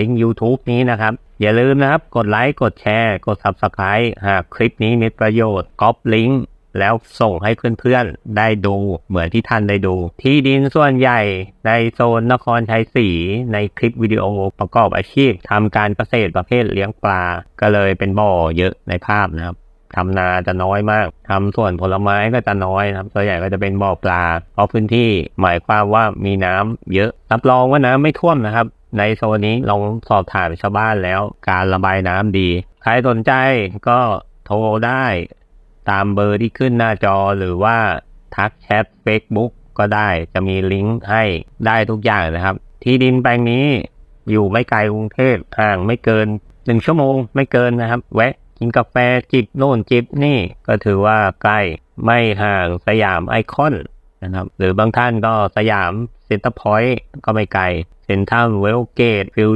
ลิงก์ YouTube นี้นะครับ อย่าลืมนะครับ กดไลค์กดแชร์ กด Subscribe หากคลิปนี้มีประโยชน์ก๊อปลิงก์แล้วส่งให้เพื่อนๆ ได้ดูเหมือนที่ท่านได้ดู ที่ดินส่วนใหญ่ในโซนนครชัยศรีในคลิปวิดีโอประกอบอาชีพทำการเกษตรประเภทเลี้ยงปลา ก็เลยเป็นบ่อเยอะในภาพนะครับทำนาจะน้อยมาก ทำส่วนผลไม้ก็จะน้อยนะครับส่วนใหญ่ก็จะเป็นบ่อปลา เพราะพื้นที่หมายความว่ามีน้ำเยอะ รับรองว่าน้ำไม่ท่วมนะครับ ในโซนนี้ลองสอบถามชาวบ้านแล้วการระบายน้ำดี ใครสนใจก็โทรได้ตามเบอร์ที่ขึ้นหน้าจอหรือว่าทักแชท Facebook ก็ได้จะมีลิงก์ให้ได้ทุกอย่างนะครับ ที่ดินแปลงนี้อยู่ไม่ไกลกรุงเทพห่างไม่เกินหนึ่งชั่วโมงไม่เกินนะครับ แวะกินกาแฟจิบโน่นจิบนี่ก็ถือว่าใกล้ไม่ห่างสยามไอคอนนะครับ หรือบางท่านก็สยาม เซ็นเตอร์พอยต์ก็ไม่ไกลเซ็นทรัลเวลเกตฟิว